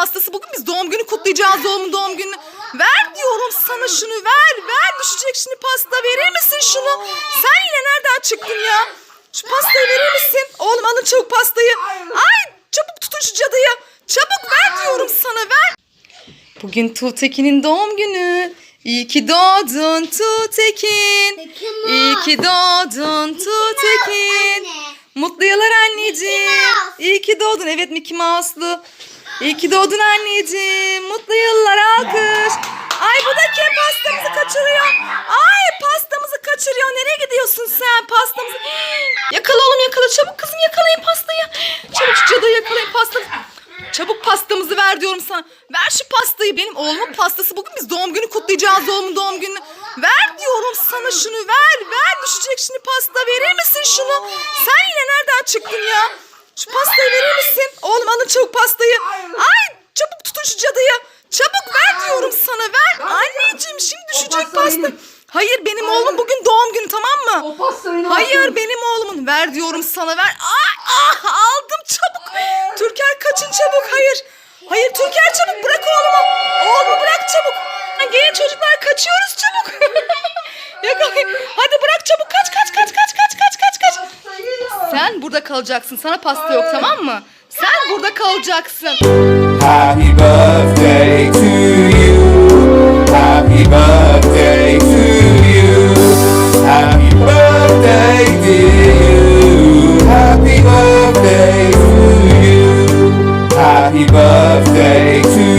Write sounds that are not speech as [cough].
pastası. Bugün biz doğum günü kutlayacağız oğlumun doğum gününü. Ver diyorum sana şunu ver ver. Düşecek şimdi pasta verir misin şunu? Sen yine nereden çıktın ya? Şu pastayı verir misin? Oğlum alın çabuk pastayı. Ay çabuk tutun şu cadıyı. Çabuk ver diyorum sana ver. Bugün Tuğtekin'in doğum günü. İyi ki doğdun Tuğtekin. Tekin İyi ki doğdun Tuğtekin. Mutlu yıllar anneciğim. İyi ki doğdun. Evet Mickey Mouse'lu. İyi ki doğdun anneciğim. Mutlu yıllar alkış. Ay bu da kim pastamızı kaçırıyor. Ay pastamızı kaçırıyor. Nereye gidiyorsun sen pastamızı? [gasps] Yakala oğlum yakala. Çabuk kızım yakalayın pastayı. Çabuk şu cadıyı yakalayın pastamızı. Çabuk pastamızı ver diyorum sana. Ver şu pastayı. Benim oğlumun pastası. Bugün biz doğum günü kutlayacağız oğlumun doğum gününü. Ver diyorum sana şunu ver. Ver düşecek şimdi pasta. Verir misin şunu? Sen yine nereden çıktın ya? Şu? Oğlum alın çabuk pastayı. Ay çabuk tutun şu cadıyı. Çabuk ver diyorum sana ver. Anneciğim şimdi düşecek pasta pasta. benim. Hayır benim oğlum bugün doğum günü tamam mı? O pastayı Hayır benim oğlumun. Ver diyorum sana ver. Ah, ah aldım çabuk. Türker kaçın çabuk. Hayır. Hayır Türker çabuk bırak oğlumu. Oğlumu bırak çabuk. Ha, Gelin çocuklar kaçıyoruz çabuk. [laughs] Hadi bırak çabuk kaç kaç kaç kaç kaç kaç kaç kaç. Sen burada kalacaksın. Sana pasta yok tamam mı? Sen burada kalacaksın. Happy birthday to you. Happy birthday to you. Happy birthday dear you. Happy birthday to you. Happy birthday to you.